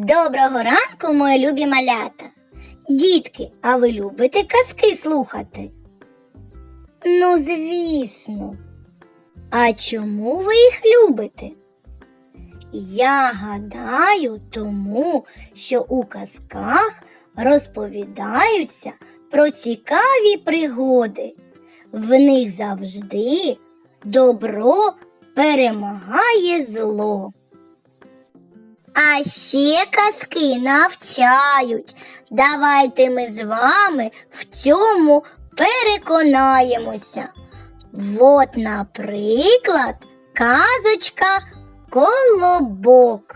Доброго ранку, мої любі малята. Дітки, а ви любите казки слухати? Ну, звісно. А чому ви їх любите? Я гадаю, тому що у казках розповідаються про цікаві пригоди. В них завжди добро перемагає зло. А ще казки навчають. Давайте ми з вами в цьому переконаємося. От, наприклад, казочка Колобок.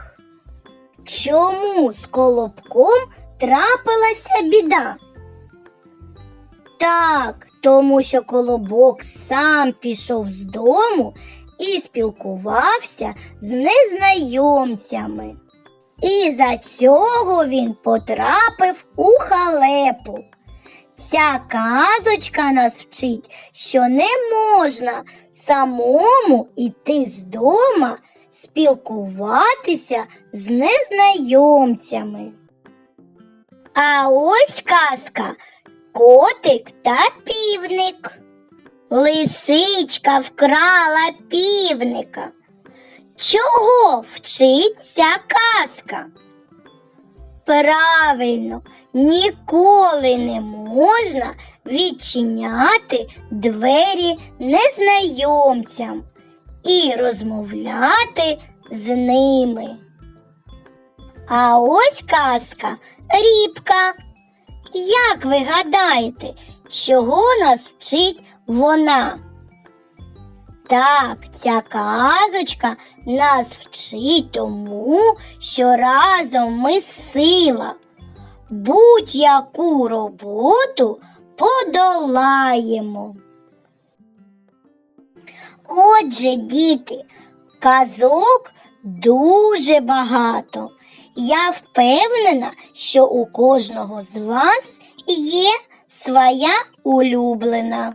Чому з колобком трапилася біда? Так, тому що колобок сам пішов з дому і спілкувався з незнайомцями. І за цього він потрапив у халепу. Ця казочка нас вчить, що не можна самому йти з дома спілкуватися з незнайомцями. А ось казка Котик та півник. Лисичка вкрала півника. Чого вчиться казка? Правильно, ніколи не можна відчиняти двері незнайомцям і розмовляти з ними. А ось казка рібка. Як ви гадаєте, чого нас вчить вона? Так, ця казочка нас вчить тому, що разом ми сила. Будь-яку роботу подолаємо. Отже, діти, казок дуже багато. Я впевнена, що у кожного з вас є своя улюблена.